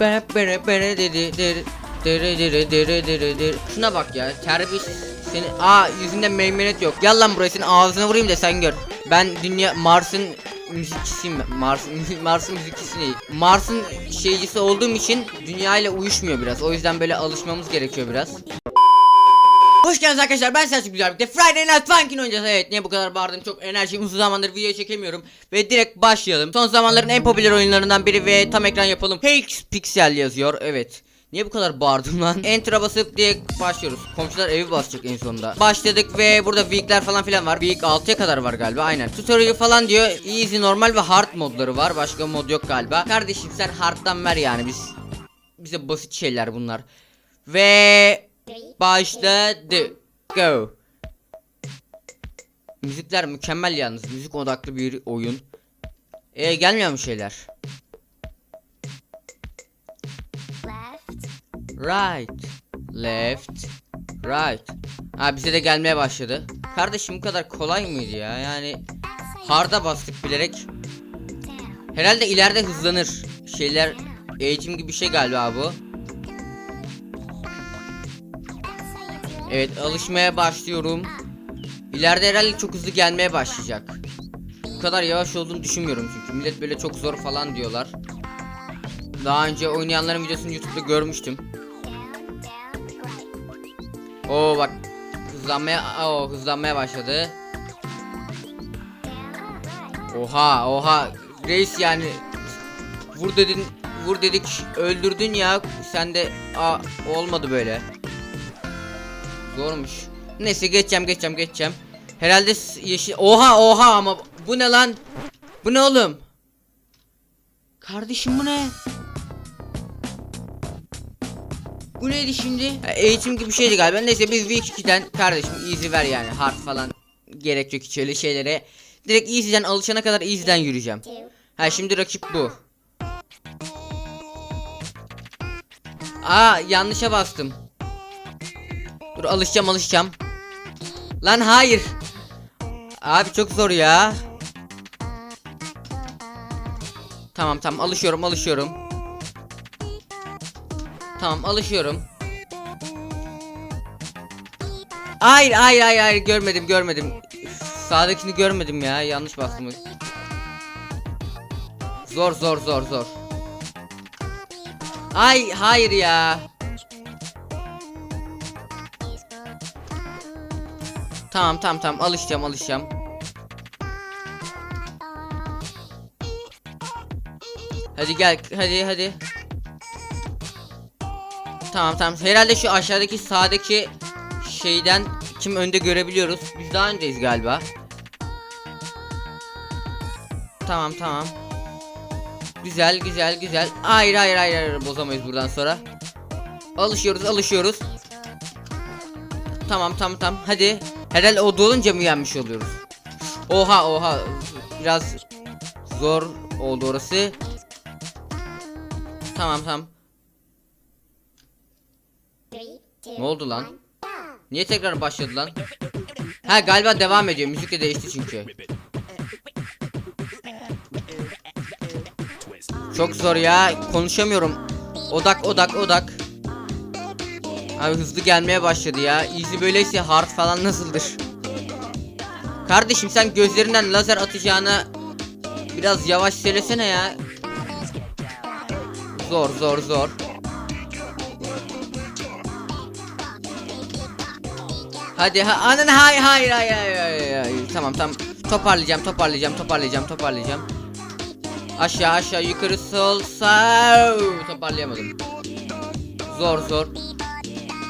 Bere bere bere dedi dere dere dere dere dere dere. Şuna bak ya terbiyesiz seni aa yüzünde meymenet yok gel lan buraya senin ağzına vurayım da sen gör ben dünya Mars'ın müzikçisiyim. Mars'ın Mars'ın müzikçisi değil Mars'ın şeycisi olduğum için dünya ile uyuşmuyor biraz o yüzden böyle alışmamız gerekiyor biraz Hoş geldiniz arkadaşlar ben Selçuk Güzel birlikte Friday Night Funkin' oynayacağız evet niye bu kadar bağırdım çok enerjim uzun zamandır video çekemiyorum Ve direkt başlayalım Son zamanların en popüler oyunlarından biri ve tam ekran yapalım Hex Pixel yazıyor evet Niye bu kadar bağırdım lan? Enter'a basıp direkt başlıyoruz. Komşular evi basacak en sonunda. Başladık ve burada week'ler falan filan var. Week 6'ya kadar var galiba aynen. Tutorial falan diyor. Easy, normal ve hard modları var. Başka mod yok galiba. Kardeşim sen hard'dan ver yani biz. Bize basit şeyler bunlar. Ve başladı. Go. Müzikler mükemmel yalnız. Müzik odaklı bir oyun. E gelmiyor mu şeyler? left, Right. Left. Right. Ha bize de gelmeye başladı. Kardeşim bu kadar kolay mıydı ya? Yani hard'a bastık bilerek. Herhalde ileride hızlanır. Şeyler eğitim gibi bir şey galiba bu. Evet alışmaya başlıyorum. İleride herhalde çok hızlı gelmeye başlayacak. Bu kadar yavaş olduğunu düşünmüyorum çünkü millet böyle çok zor falan diyorlar. Daha önce oynayanların videosunu YouTube'da görmüştüm. Oo bak hızlanmaya o hızlanmaya başladı. Oha oha reis yani vur dedin vur dedik öldürdün ya sen de a olmadı böyle. Zormuş. Neyse geçeceğim geçeceğim geçeceğim. Herhalde yeşil oha oha ama bu ne lan? Bu ne oğlum? Kardeşim bu ne? Bu neydi şimdi? Eğitim gibi bir şeydi galiba. Neyse biz Week 2'den kardeşim easy ver yani. Hard falan gerek yok hiç öyle şeylere. Direkt easy'den alışana kadar easy'den yürüyeceğim. Ha şimdi rakip bu. Aa yanlışa bastım. Dur alışacağım alışacağım. Lan hayır. Abi çok zor ya. Tamam tamam alışıyorum alışıyorum. Tamam alışıyorum. Hayır hayır hayır hayır görmedim görmedim. Sağdakini görmedim ya yanlış bastım. Zor zor zor zor. Ay hayır ya. Tamam tamam tamam alışacağım alışacağım. Hadi gel hadi hadi. Tamam tamam herhalde şu aşağıdaki sağdaki şeyden kim önde görebiliyoruz. Biz daha öndeyiz galiba. Tamam tamam. Güzel güzel güzel. Hayır hayır hayır hayır bozamayız buradan sonra. Alışıyoruz alışıyoruz. Tamam tamam tamam hadi. Herhalde o dolunca mı yenmiş oluyoruz? Oha oha. Biraz zor oldu orası. Tamam tamam. Ne oldu lan? Niye tekrar başladı lan? Ha galiba devam ediyor. Müzik de değişti çünkü. Çok zor ya. Konuşamıyorum. Odak odak odak. Abi hızlı gelmeye başladı ya. Easy böyleyse hard falan nasıldır? Kardeşim sen gözlerinden lazer atacağını biraz yavaş söylesene ya. Zor zor zor. Hadi ha anan hayır hayır hayır hayır hayır hayır. Tamam tamam toparlayacağım toparlayacağım toparlayacağım toparlayacağım. Aşağı aşağı yukarı sol sağ toparlayamadım. Zor zor.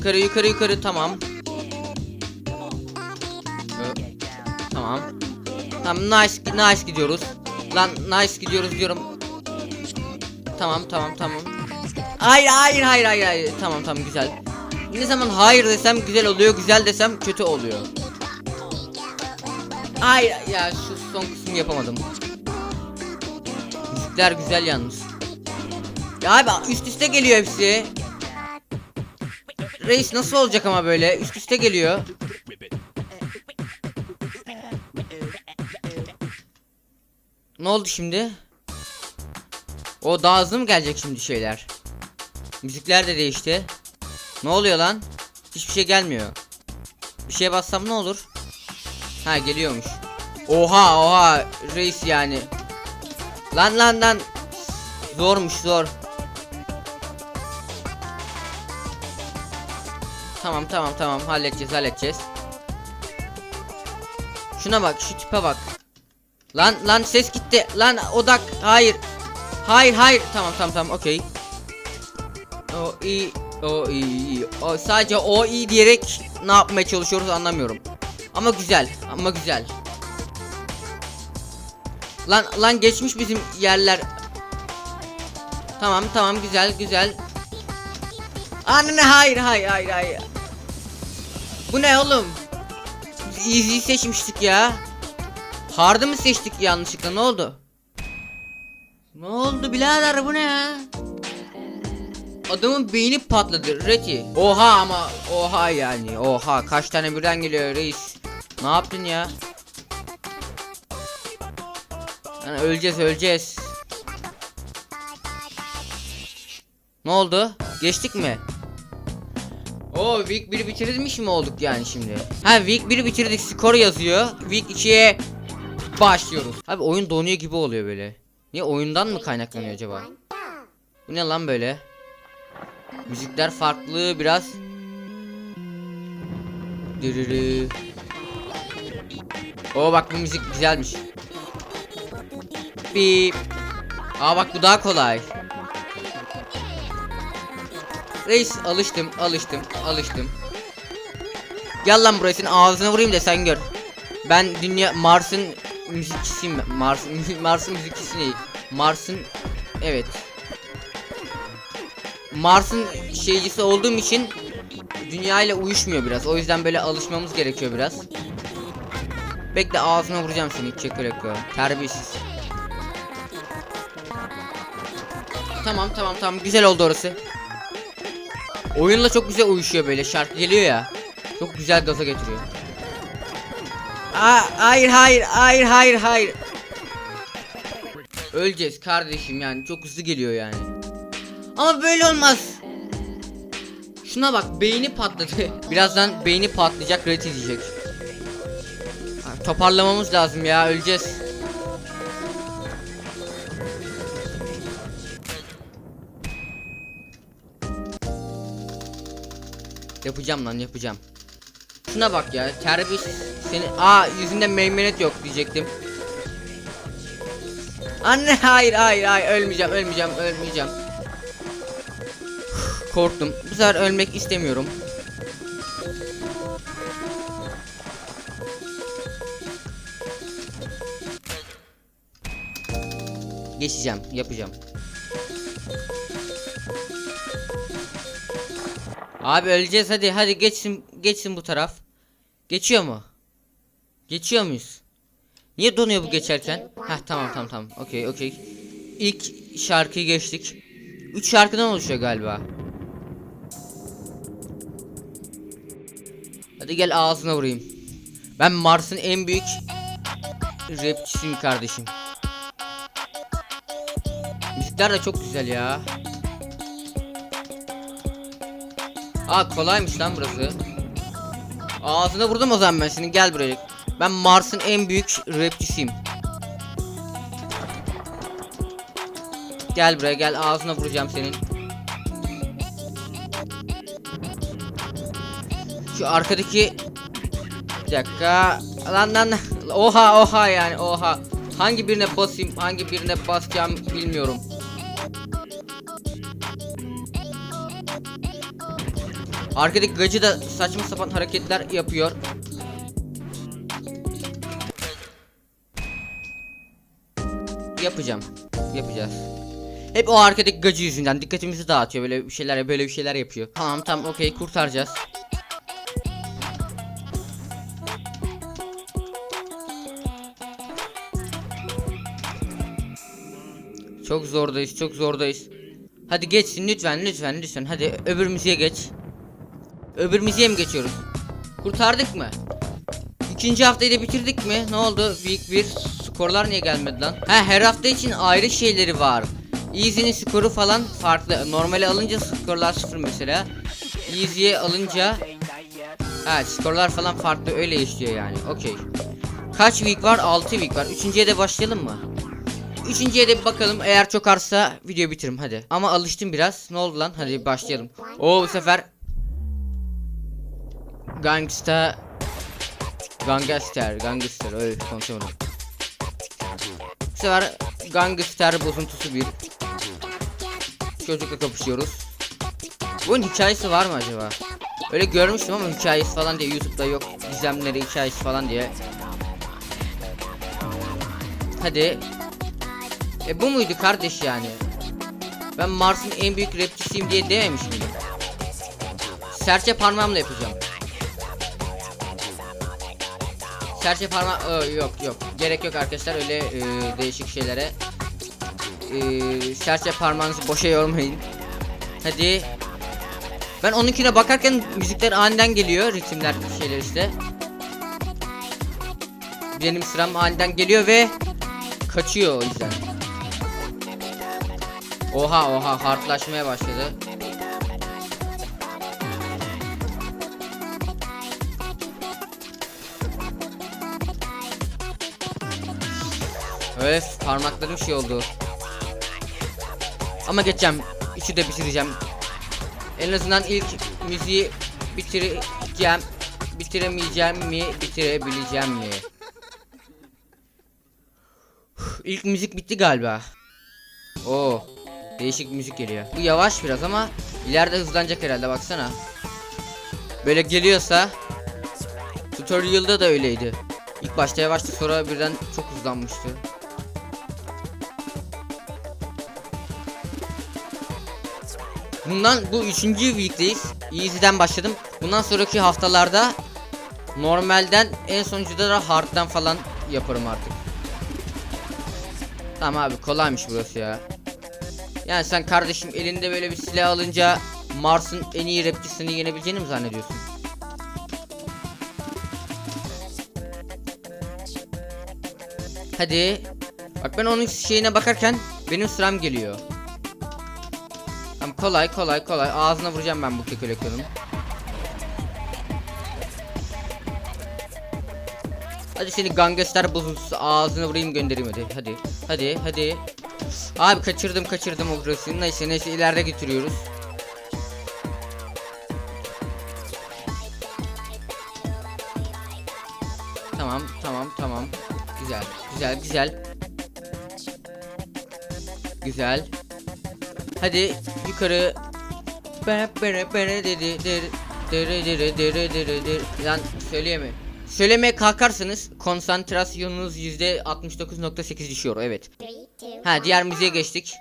Yukarı yukarı yukarı tamam. Tamam. Tamam nice nice gidiyoruz. Lan nice gidiyoruz diyorum. Tamam tamam tamam. Hayır hayır hayır hayır hayır. Tamam tamam güzel. Ne zaman hayır desem güzel oluyor, güzel desem kötü oluyor. Hayır ya şu son kısmı yapamadım. Müzikler güzel yalnız. Ya abi üst üste geliyor hepsi. Reis nasıl olacak ama böyle üst üste geliyor. Ne oldu şimdi? O daha hızlı mı gelecek şimdi şeyler? Müzikler de değişti. Ne oluyor lan? Hiçbir şey gelmiyor. Bir şeye bassam ne olur? Ha geliyormuş. Oha oha reis yani. Lan lan lan. Zormuş zor. Tamam tamam tamam halledeceğiz halledeceğiz. Şuna bak şu tipe bak. Lan lan ses gitti. Lan odak. Hayır. Hayır hayır. Tamam tamam tamam okey. O iyi. O iyi. O sadece o iyi diyerek ne yapmaya çalışıyoruz anlamıyorum. Ama güzel. Ama güzel. Lan lan geçmiş bizim yerler. Tamam tamam güzel güzel. Anne hayır hayır hayır hayır. Bu ne oğlum? Easy seçmiştik ya. Hard'ı mı seçtik yanlışlıkla ne oldu? Ne oldu birader bu ne ya? Adamın beyni patladı Reti. Oha ama oha yani oha kaç tane birden geliyor reis. Ne yaptın ya? Yani öleceğiz öleceğiz. Ne oldu? Geçtik mi? O Week 1'i bitirmiş mi olduk yani şimdi? Ha Week 1'i bitirdik skor yazıyor. Week 2'ye başlıyoruz. Abi oyun donuyor gibi oluyor böyle. Niye oyundan mı kaynaklanıyor acaba? Bu ne lan böyle? Müzikler farklı biraz. Dırırı. Oo bak bu müzik güzelmiş. Bip. Aa bak bu daha kolay. Reis alıştım alıştım alıştım. Gel lan buraya senin ağzına vurayım da sen gör. Ben dünya Mars'ın müzikçisiyim. Mars Mars'ın müzikçisi değil. Mars'ın evet. Mars'ın şeycisi olduğum için dünya ile uyuşmuyor biraz. O yüzden böyle alışmamız gerekiyor biraz. Bekle ağzına vuracağım seni çekeleko. Terbiyesiz. Tamam tamam tamam güzel oldu orası. Oyunla çok güzel uyuşuyor böyle şarkı geliyor ya. Çok güzel gaza getiriyor. Aa, hayır hayır hayır hayır hayır. Öleceğiz kardeşim yani çok hızlı geliyor yani. Ama böyle olmaz. Şuna bak beyni patladı. Birazdan beyni patlayacak red. Ha, Toparlamamız lazım ya öleceğiz. Yapacağım lan yapacağım. Şuna bak ya terbiyesiz seni aa yüzünde meymenet yok diyecektim. Anne hayır hayır hayır ölmeyeceğim ölmeyeceğim ölmeyeceğim. Korktum. Bu sefer ölmek istemiyorum. Geçeceğim, yapacağım. Abi öleceğiz hadi hadi geçsin geçsin bu taraf. Geçiyor mu? Geçiyor muyuz? Niye donuyor bu geçerken? Heh tamam tamam tamam. Okey okey. İlk şarkıyı geçtik. Üç şarkıdan oluşuyor galiba. Hadi gel ağzına vurayım. Ben Mars'ın en büyük rapçisiyim kardeşim. Müzikler de çok güzel ya. Aa kolaymış lan burası. Ağzına vurdum o zaman ben seni gel buraya. Ben Mars'ın en büyük rapçisiyim. Gel buraya gel ağzına vuracağım senin. Şu arkadaki bir dakika lan lan oha oha yani oha hangi birine basayım hangi birine basacağım bilmiyorum. Arkadaki gacı da saçma sapan hareketler yapıyor. Yapacağım. Yapacağız. Hep o arkadaki gacı yüzünden dikkatimizi dağıtıyor böyle bir şeyler böyle bir şeyler yapıyor. Tamam tamam okey kurtaracağız. Çok zordayız çok zordayız. Hadi geçsin lütfen lütfen lütfen hadi öbür müziğe geç. Öbür müziğe mi geçiyoruz? Kurtardık mı? İkinci haftayı da bitirdik mi? Ne oldu? Week 1 skorlar niye gelmedi lan? Ha her hafta için ayrı şeyleri var. Easy'nin skoru falan farklı. Normali alınca skorlar sıfır mesela. Easy'ye alınca Evet skorlar falan farklı öyle işliyor yani. Okey. Kaç week var? 6 week var. Üçüncüye de başlayalım mı? Üçüncüye de bir bakalım. Eğer çok arsa video bitiririm hadi. Ama alıştım biraz. Ne oldu lan? Hadi başlayalım. Oo bu sefer Gangsta Gangster, Gangster öyle konuşamadım. Bu sefer Gangster bozuntusu bir Çocukla kapışıyoruz. Bunun hikayesi var mı acaba? Öyle görmüştüm ama hikayesi falan diye YouTube'da yok. Gizemleri hikayesi falan diye. Hadi. E bu muydu kardeş yani? Ben Mars'ın en büyük rapçisiyim diye dememiş miydim? Serçe parmağımla yapacağım. Serçe parmak yok yok gerek yok arkadaşlar öyle e, değişik şeylere. E, serçe parmağınızı boşa yormayın. Hadi. Ben onunkine bakarken müzikler aniden geliyor ritimler şeyler işte. Benim sıram aniden geliyor ve kaçıyor o yüzden. Oha oha hardlaşmaya başladı. Öf parmaklarım şey oldu. Ama geçeceğim. Üçü de bitireceğim. En azından ilk müziği bitireceğim. Bitiremeyeceğim mi? Bitirebileceğim mi? İlk müzik bitti galiba. Oo. Değişik müzik geliyor. Bu yavaş biraz ama ileride hızlanacak herhalde baksana. Böyle geliyorsa Tutorial'da da öyleydi. İlk başta yavaştı sonra birden çok hızlanmıştı. Bundan bu üçüncü week'teyiz. Easy'den başladım. Bundan sonraki haftalarda normalden en sonuncuda da hard'dan falan yaparım artık. Tamam abi kolaymış burası ya. Yani sen kardeşim elinde böyle bir silah alınca Mars'ın en iyi rapçisini yenebileceğini mi zannediyorsun? Hadi. Bak ben onun şeyine bakarken benim sıram geliyor. Kolay kolay kolay ağzına vuracağım ben bu kekolekörün. Hadi seni gangster bozuntusu ağzına vurayım göndereyim hadi hadi hadi hadi. Abi kaçırdım kaçırdım o grafini neyse neyse ileride getiriyoruz. Tamam tamam tamam güzel güzel güzel. Güzel. Hadi yukarı. Bere bere bere dedi dedi dere dere dere dere dere Lan söyleyeme. Söylemeye kalkarsanız konsantrasyonunuz %69.8 düşüyor evet. Ha diğer müziğe geçtik.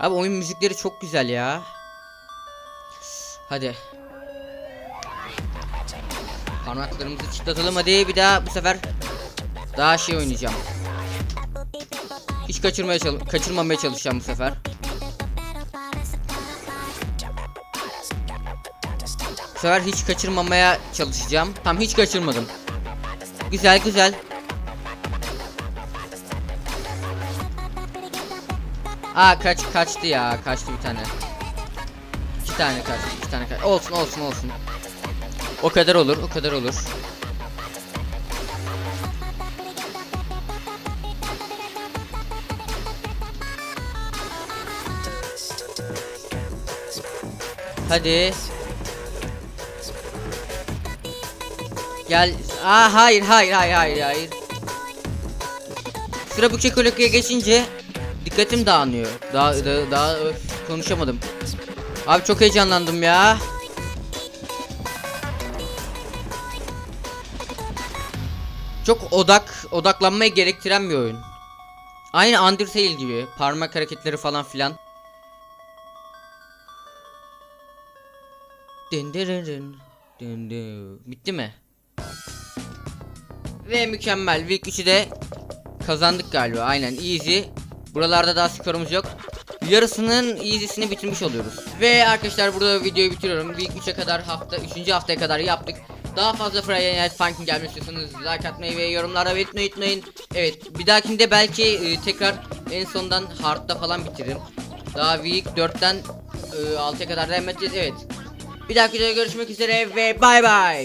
Abi oyun müzikleri çok güzel ya. Hadi. Parmaklarımızı çıtlatalım hadi bir daha bu sefer daha şey oynayacağım. Kaçırmaya çal kaçırmamaya çalışacağım bu sefer. Bu sefer hiç kaçırmamaya çalışacağım. Tam hiç kaçırmadım. Güzel güzel. Aa kaç kaçtı ya kaçtı bir tane. İki tane kaçtı iki tane kaçtı. Olsun olsun olsun. O kadar olur o kadar olur. Hadi. Gel. Aa hayır hayır hayır hayır hayır. Sıra bu çekolokaya geçince dikkatim dağınıyor. Daha daha, daha öf, konuşamadım. Abi çok heyecanlandım ya. Çok odak odaklanmayı gerektiren bir oyun. Aynı Undertale gibi parmak hareketleri falan filan. Dın dın. Bitti mi? Ve mükemmel. Week 3'ü de kazandık galiba. Aynen easy. Buralarda daha skorumuz yok. Yarısının easy'sini bitirmiş oluyoruz. Ve arkadaşlar burada videoyu bitiriyorum. Week 3'e kadar hafta 3. haftaya kadar yaptık. Daha fazla Friday Night Funkin gelmek istiyorsanız like atmayı ve yorumlara belirtmeyi unutmayın. Evet bir dahakinde belki e, tekrar en sondan Hard'da falan bitiririm. Daha Week 4'ten e, 6'ya kadar devam edeceğiz evet. Bir dahaki videoda görüşmek üzere ve bay bay.